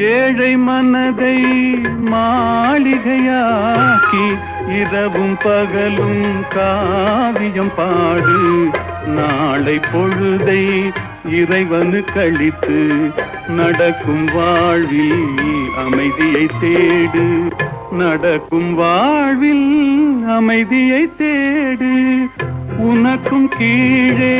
ஏழை மனதை மாளிகையாக்கி இரவும் பகலும் காவியம் பாடு. நாளை பொழுதை இறைவனு கழித்து நடக்கும் வாழ்வில் அமைதியை தேடு. நடக்கும் வாழ்வில் அமைதியை தேடு. உனக்கும் கீழே